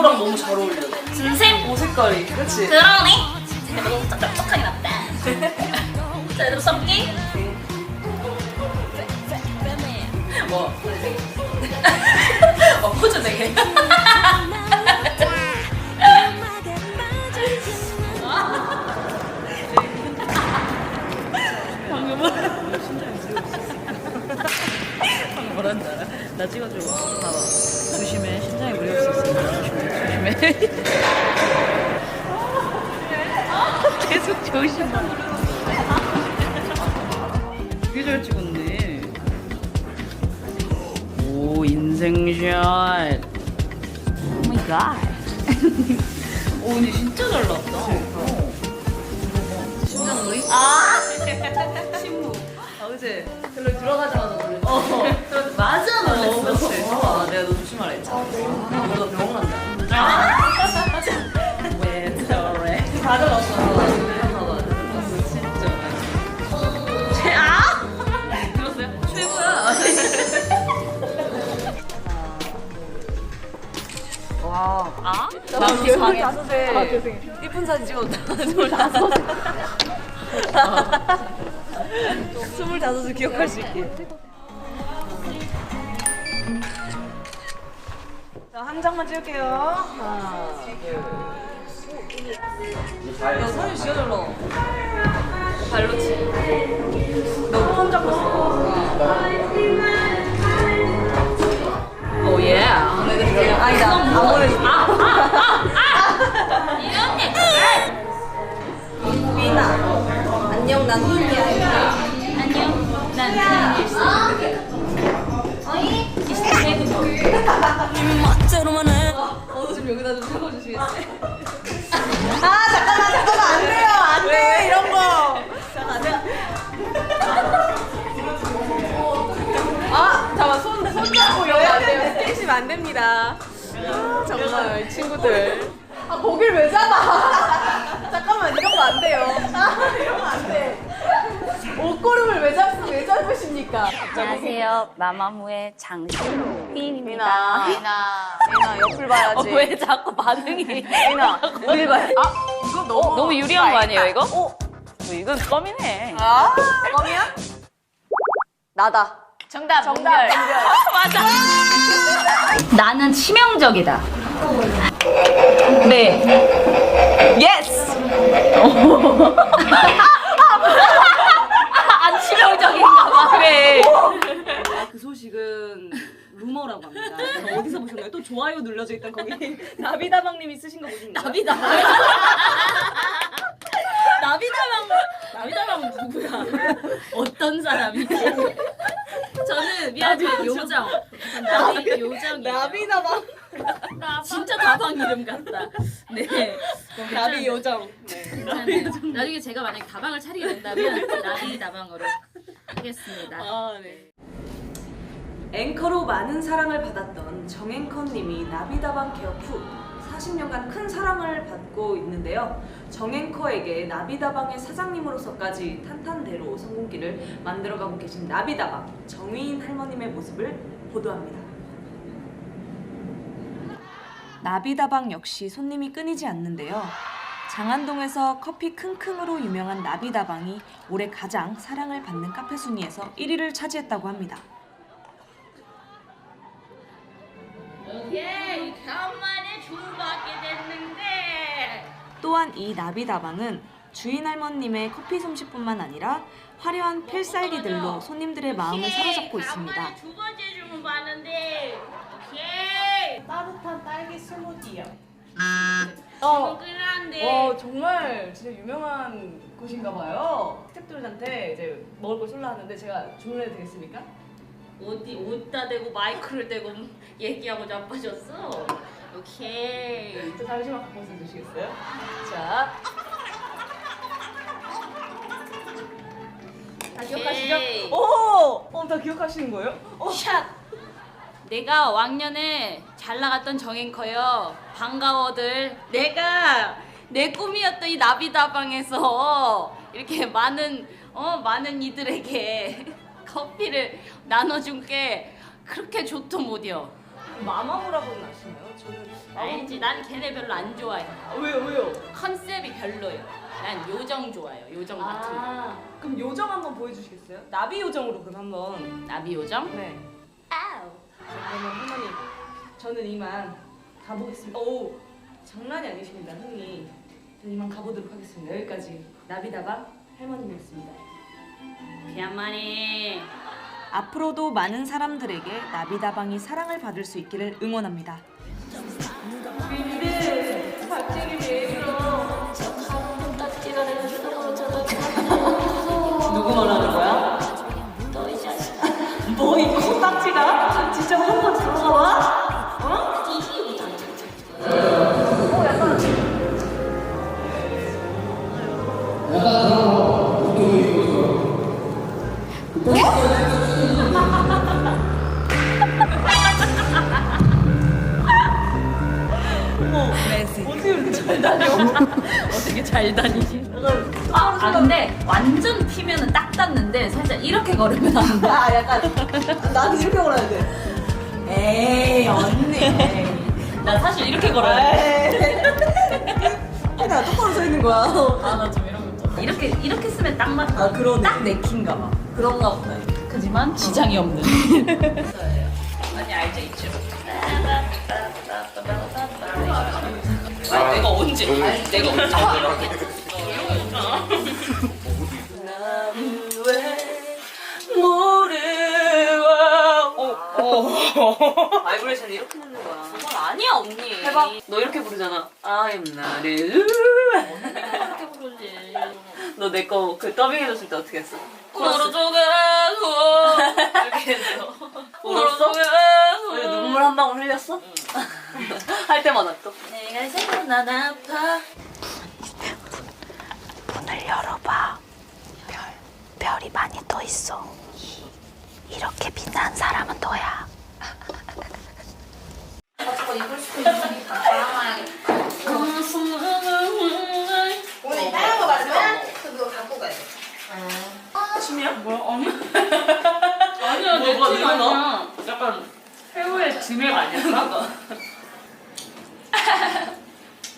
이거랑 너무 잘 어울려. 선생 옷 색깔이. 그렇지. 그러네. 내가 너무 쩍쩍하게 났다. 자, 여러분 썸기. 뭐. 어 포즈 되게. 방금? 나 찍어줘. 봐봐. 조심해. 심장이 무리할 수 있으니까 조심해. 계속 조심해. 되게 잘 찍었네. 오 인생샷. 오 마이 갓. 오 근데 진짜 잘 나왔다. 심장놀이? 아 신무. 그치? 별로 들어가자마자 놀랬어. 어. 맞아, 어, 놀랬어. 어, 그치. 어. 아, 내가 너 조심하라 했지. 아, 너 아, 병원 간다. 아! 진짜. 왜 저래? 아! 아. 아? 나 기억이 안 나. 아, 세 이쁜 사진 찍었다. 몰라. 25을 기억할 수 있게. 자, 한 장만 찍을게요. 하나, 둘. 야, 손이 진짜 잘 나와. 발로 치. 너무 손 잡고 있어. 오, 예. 아니다. 안 보내줄게. 안녕 난 훈이야 안녕. 난. 어이? 어, 좀 여기다 좀 적어주시겠어요? 아 잠깐만 잠깐만 안 돼요 안 돼요 이런 거 아, 잠깐 손, 손 잡고 여행을 스킨십 안 됩니다. 아, 정말 친구들. 아 거길 왜 잡아 잠깐만 이런 거 안 돼요 아 이런 거 안 돼 옷고름을 왜 잡, 왜 잡으십니까 안녕하세요. 마마무의 장신휘입니다. 미나. 미나. 미나 옆을 봐야지 어, 왜 자꾸 반응이? 미나 어딜 봐야 아 이거 너무 너무 유리한 거 아니에요, 이거? 어? 뭐 이건 껌이네. 아 껌이야? 나다 정답, 정답. 문별 맞아. 나는 치명적이다. 네. 예스 안 치명적인가 봐. 그래. 그 소식은 루머라고 합니다. 어디서 보셨나요? 또 좋아요 눌러져 있던 거기 나비다방님이 쓰신 거 보셨나요? 나비다. 나비다방 나비다방은 누구야? 어떤 사람이지? 저는 미안해 요정. 나비 요정. 나비다방 진짜 다방 이름 같다. 네. 나비 요정. 네. 나중에 제가 만약에 다방을 차리게 된다면 나비 다방으로 하겠습니다. 아 네. 앵커로 많은 사랑을 받았던 정앵커님이 나비다방 개업 후 40년간 큰 사랑을 받고 있는데요. 정앵커에게 나비다방의 사장님으로서까지 탄탄대로 성공기를 만들어가고 계신 나비다방 정의인 할머님의 모습을 보도합니다. 나비다방 역시 손님이 끊이지 않는데요. 장안동에서 커피 킁킁으로 유명한 나비다방이 올해 가장 사랑을 받는 카페 순위에서 1위를 차지했다고 합니다. 오케이 간만에 주받게 됐는데 또한 이 나비다방은 주인 할머님의 커피 솜씨뿐만 아니라 화려한 필살기들로 손님들의 마음을 사로잡고 있습니다. 두 번째 주문 받는데 따뜻한 딸기 스무디요 어 끝난데 어 정말 진짜 유명한 곳인가 봐요. 스태프들한테 이제 먹을 걸 쏠라 하는데 제가 주문해도 되겠습니까? 어디 어디다 대고 마이크를 대고 얘기하고 자빠졌어 오케이 저 잠시만 갖고 있어 주시겠어요? 자. 다 기억하시죠? 오케이. 오! 어, 다 기억하시는 거예요? 어. 샷 내가 왕년에 잘 나갔던 정앵커요 반가워들 내가 내 꿈이었던 이 나비다방에서 이렇게 많은 어 많은 이들에게 커피를 나눠준 게 그렇게 좋도 못이요. 마마무라고는 아시나요? 저는 알지? 난 걔네 별로 안 좋아해. 아, 왜요 왜요? 컨셉이 별로예요. 난 요정 좋아해요. 요정 같은 거. 아 그럼 요정 한번 보여주시겠어요? 나비 요정으로 그럼 한번. 나비 요정? 네. 아우. 그러면 할머니 저는 이만 가보겠습니다. 오 장난이 아니십니다 흥이. 저는 이만 가보도록 하겠습니다. 여기까지 나비다방 할머니였습니다. 그야만이 앞으로도 많은 사람들에게 나비다방이 사랑을 받을 수 있기를 응원합니다. 누구 말하는 거야? 뭐이 코딱지가? 진짜 한번 들어가 봐? 어떻게 이렇게 잘 다녀? 어떻게 잘 다니지? 아, 아 근데 완전 피면은 딱 닿는데 살짝 이렇게 걸으면 안 돼. 아 약간 나는 이렇게 걸어야 돼. 에이 언니. 나 사실 이렇게 걸어야 돼. 나 똑바로 서 있는 거야. 아, 나 좀 이런 거 좀. 이렇게 이렇게 쓰면 딱 맞다. 아, 그러네. 딱 내킨가 봐. 그런가 보다. 하지만 지장이 없는. 아니 알죠 있죠. 아, 내가 언제? 아니, 내가 언제? 바이브레이션 이렇게 넣는 거야. 그건 아니야 언니. 해봐. 너 이렇게 부르잖아. I'm not in 이렇게 부르지. 너내 거 그 더빙 해줬을 때 어떻게 했어? 울어줘가고 이렇게 해서 울었어? 왜 울어줘가고 눈물 한 방울 흘렸어? 할 때마다 또. 내가 생각나 아파 문을 열어봐. 별, 별이 많이 떠 있어. 이렇게 빛난 사람은 너야. 오늘 다른 거 맞으면 그거 갖고 가야 돼. 춤이야? 뭐야? 아니. 아니야 왜 너? 아니야 약간 새우의 지맥 아니었어?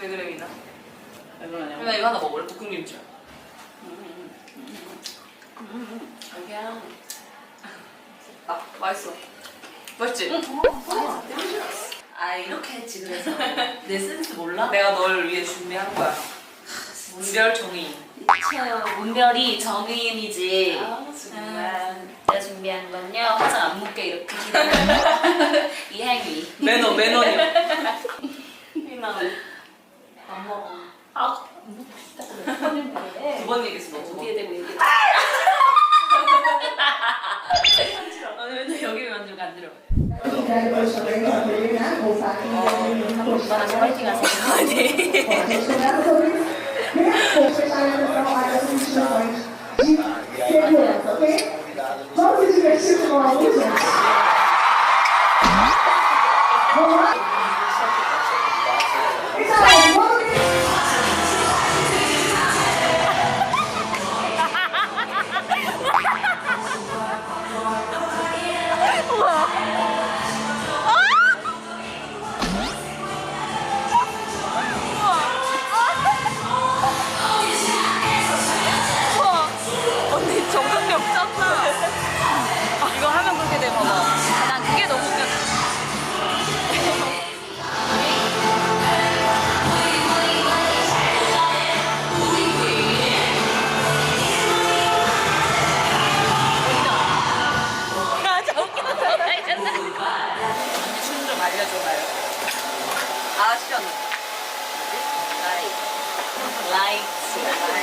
왜 그래 미나? 왜 그러냐 미나 이거 하나 먹을래? 볶음김치. 자기야 아 맛있어. 맛있지? 아 이렇게 했지 그래서 내 센스 몰라? 내가 널 위해 준비한 거야. 문별 종이. 문별이 정의인이지. 아 정말. 내가 준비한 건요. 화장 안 묻게 이렇게 기다리는 이 행위. 매너 매너냐. 미나 안 먹어. 아 두번 얘기했어 너두 번. 어디에 대고 얘기해? 아니 맨날 여기 만들고 안 들어가요. 오빠랑 파이팅 하세요 네 Pessoas preparando para as instituições de segurança, ok? Vamos se divertir com a luz? Vamos lá?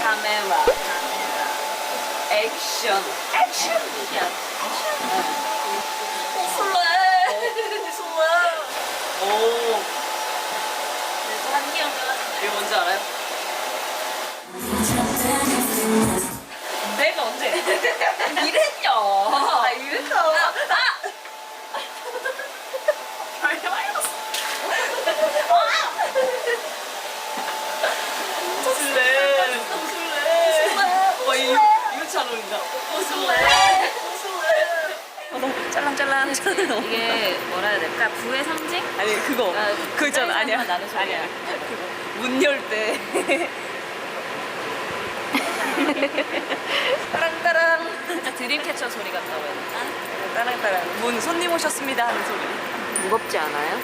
카메라, 액션, 액션, 액션. 설레, 설레. 오, 이거 뭔지 알아요? 내가 언제? 이랬냐? 아 이랬어. 잘 어울린다. 고수해. 고수해. 짤랑짤랑. 이게 뭐라 해야 될까? 부의 상징? 아니 그거 아, 그 있잖아 사이즈 아니야 나눠서 아니야 그거 문열때 따랑따랑 진짜 드림캐쳐 소리 같다고 해야 되나? 따랑따랑 문 손님 오셨습니다 하는 소리 무겁지 않아요?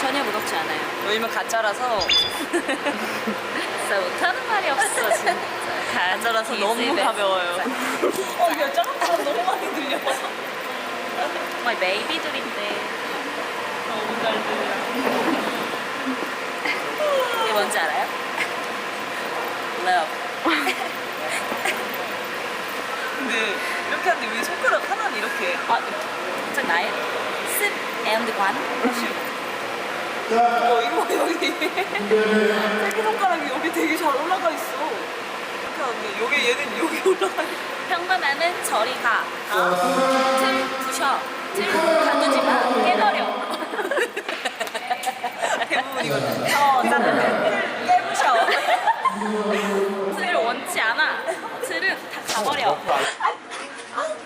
전혀 무겁지 않아요. 왜냐면 가짜라서 진짜 못하는 말이 없어 진짜. 가짜라서 이 너무 집에. 가벼워요 어야 짱짱 너무 많이 들려 정말 베이비들인데 너무 잘 들려 이게 뭔지 알아요? Love. 근데 이렇게 하는데 왜 손가락 하나는 이렇게 아, 저 나의 습 and 관. 어 이거 여기 새끼 손가락이 여기 되게 잘 올라가 있어 하는데 여기 얘는 여기 올라가 있어 평범하면 저리 가. 어? 틀 부셔. 틀 가두지 마. 깨버려. 대부분 이거는 어 나는 깨부셔 틀을 원치 않아. 틀은 다 가버려.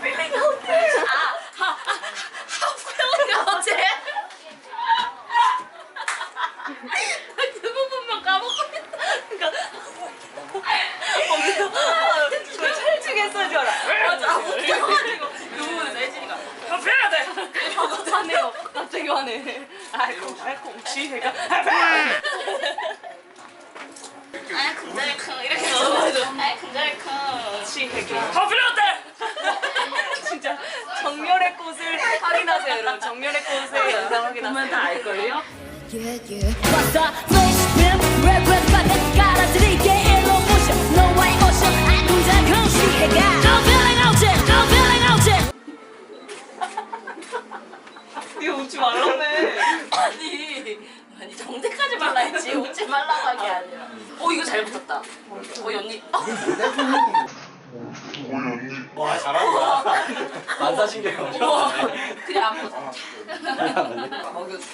빌링 호텔 아, 하, 하, 하프형이 어제. 그 부분만 까먹고 있다. 그 찰지겠어 줄 알아 맞아. 웃겨가지고 그 부분에서 혜진이가 해야 돼 화내요 갑자기 화내 알콩 알콩 지혜가 아, 금자리쿵 이렇게 해서 아, 금자리쿵. 지혜가 더 필요하대 진짜 정렬의 꽃을 확인하세요 여러분 정렬의 꽃의 영상 확인하세요 다 알걸요? What's up? Face pimp, red red bucket 깔아드릴게 일로 모셔 너와의 오션 아군자 그런 시해가 I'm feeling out it, I'm feeling out it 이거 웃지 말라며 아니, 아니 정대까지 말라 했지 웃지 말라고 한게 아니라. 어 이거 잘 붙었다. 어 언니. 어, 와 잘한다. 반사신경. 우와. 그냥 안 붙어. 먹여줘.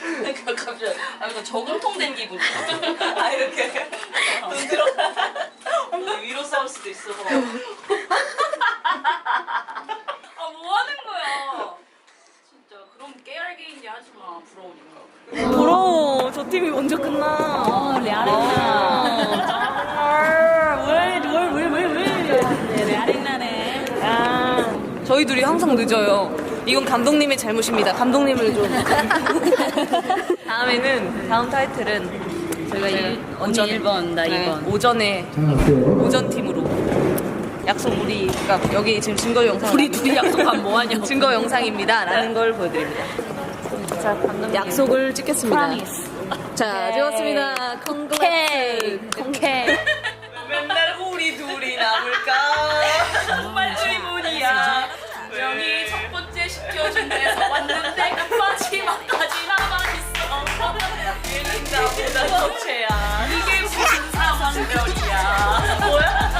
그러니까 갑자기 아 이거 저금통된 기분이야. 아 이렇게 눈 들어 위로 싸울 수도 있어 아 뭐 하는 거야? 진짜 그럼 깨알게임이 하지 마 부러우니까. 부러워 저 팀이 먼저 끝나 어 왜왜왜왜 레아랭나네. 아, 저희 둘이 항상 늦어요. 이건 감독님의 잘못입니다. 감독님을 좀. 다음에는 다음 타이틀은 저희가 일, 언니 1번 나 네, 2번. 오전에 오전 팀으로 약속 우리가 여기 지금 증거 영상 우리 둘이 약속하면 뭐하냐고. 증거 영상입니다.라는 걸 보여드립니다. 자, 약속을 찍겠습니다. 자, 찍었습니다. K K. 맨날 우리 둘이 남을까? 정말 의문이야. 명이 첫 번째 시켜준 데서 왔는데 마지막까지 남아있어. 얘는 나보다 더 최야. 이게 무슨 상황별이야. 뭐야?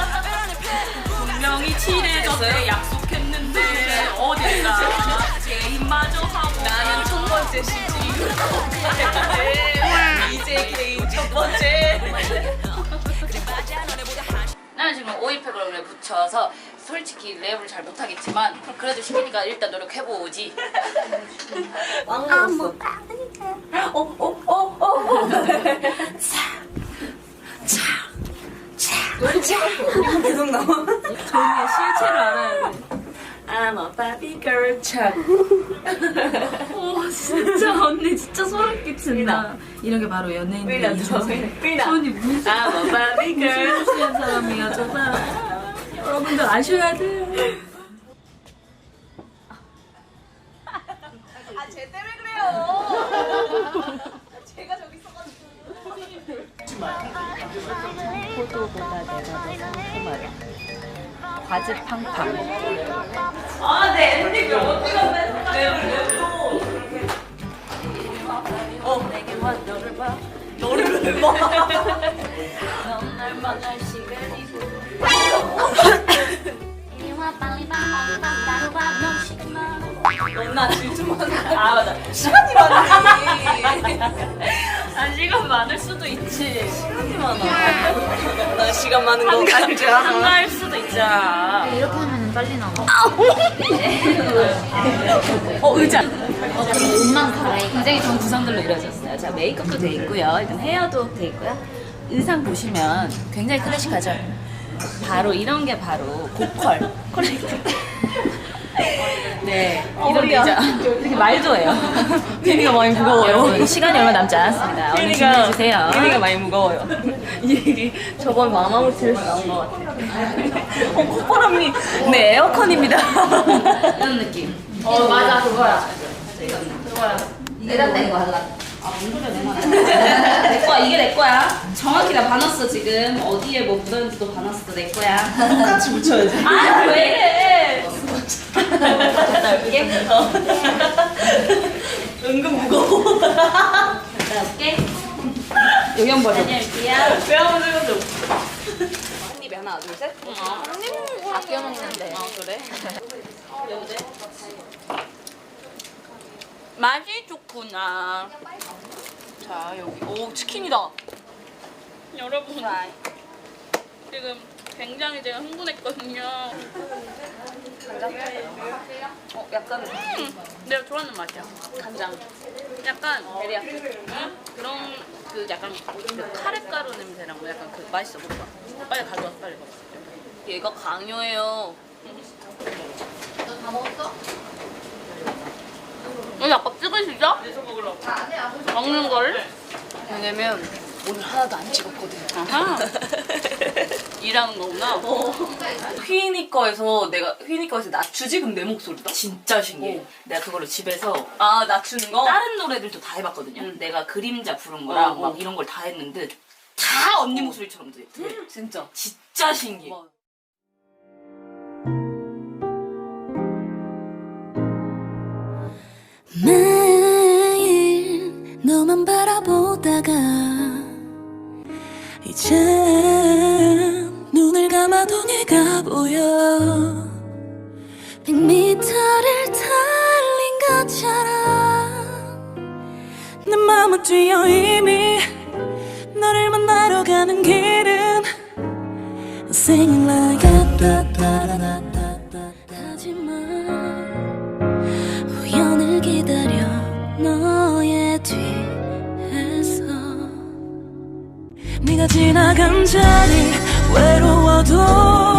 분명히 친해졌대 약속했는데 어딜 가. 게임마저 하고 나는 첫 번째 CG 이제 개인 첫 번째. 나는 지금 오이팩을 붙여서 솔직히 랩을 잘 못하겠지만 그래도 시키니까 일단 노력해보지. 왕으로서. 계속 나와. 조용히 실체를 알아야 돼. Barbie girl 참. 오 진짜 언니 진짜 소름 끼친다. 이런 게 바로 연예인들의. 삐나. 손이 무슨 I'm a Barbie girl. 무시무시한 사람이야 저 사람. 여러분들 아셔야 돼요. 과즙 팡팡. 아, 내 엔딩이 어디? 내 랩도. 어, 내게 완전을 봐. 너를 왜 봐? 넌날 만날 시간이 이리와 빨리 봐 따로 봐 넌 시간 많아 넌나 아, 맞아. 시간이 많으니. 아 시간 많을 수도 있지. 시간이 많아. 나 시간 많은 거 같지 않아? 한가 할 수도 있잖아. 이렇게 하면 빨리 나와. 어 의자. 옷만 갈아입고. 굉장히 좋은 구성들로 이루어졌어요. 자 메이크업도 돼 있고요. 일단 헤어도 돼 있고요. 의상 보시면 굉장히 클래식하죠. 바로 이런 게 바로 고컬 컬렉터. 네, 이런 게 이제 이렇게 말도 해요. 피니가 많이 무거워요. 여러분 시간이 얼마 남지 않았습니다. 얼른 준비해 주세요. 피니가 많이 무거워요. 이 얘기 저번 마마무트에서 나온 것 같아요. 어, 콧바람이 네, 에어컨입니다. 이런 느낌. 어 맞아 그거야. 그거야. 내가 뗀거 할라. 내 거야, 이게 내 거야. 정확히 나 봐놨어, 지금. 어디에 뭐 묻었는지도 봐놨어, 내 거야. 똑같이 붙여야지. 아, 왜 이래? 나 올게. 은근 무거워. 나 올게. 여기 한번 봐줘. 다녀올게요. 왜 한번 찍어줘. 한 입에 하나, 둘, 셋. 아껴 먹는데. 그래? 맛이 좋구나. 자, 여기. 오, 치킨이다. 여러분, 지금 굉장히 제가 흥분했거든요. 어, 약간 음, 내가 좋아하는 맛이야. 간장. 약간 베리야끼. 응? 그런 그 약간 그 카레가루 냄새랑 뭐 약간 그 맛있어 먹어봐. 빨리 가져와 빨리 먹어. 얘가 강요해요. 다 먹었어? 여기 아까 찍으시죠? 먹는 걸? 왜냐면 오늘 하나도 안 찍었거든. 아하. 일하는 거구나. 휘니 거에서 내가 휘니 거에서 낮추지 그럼 내 목소리다? 진짜 신기해. 어. 내가 그거를 집에서 아 낮추는 거? 다른 노래들도 다 해봤거든요. 내가 그림자 부른 거랑 어, 어. 막 이런 걸 다 했는데 다 언니 목소리처럼 돼. 진짜. 진짜 신기해. 뭐. 매일 너만 바라보다가 이제 네가 보여. 백미터를 달린 것처럼 내 맘은 뛰어 이미 너를 만나러 가는 길은 Singing like a da da da da da 하지만 우연을 기다려 너의 뒤에서 네가 지나간 자리 외로워도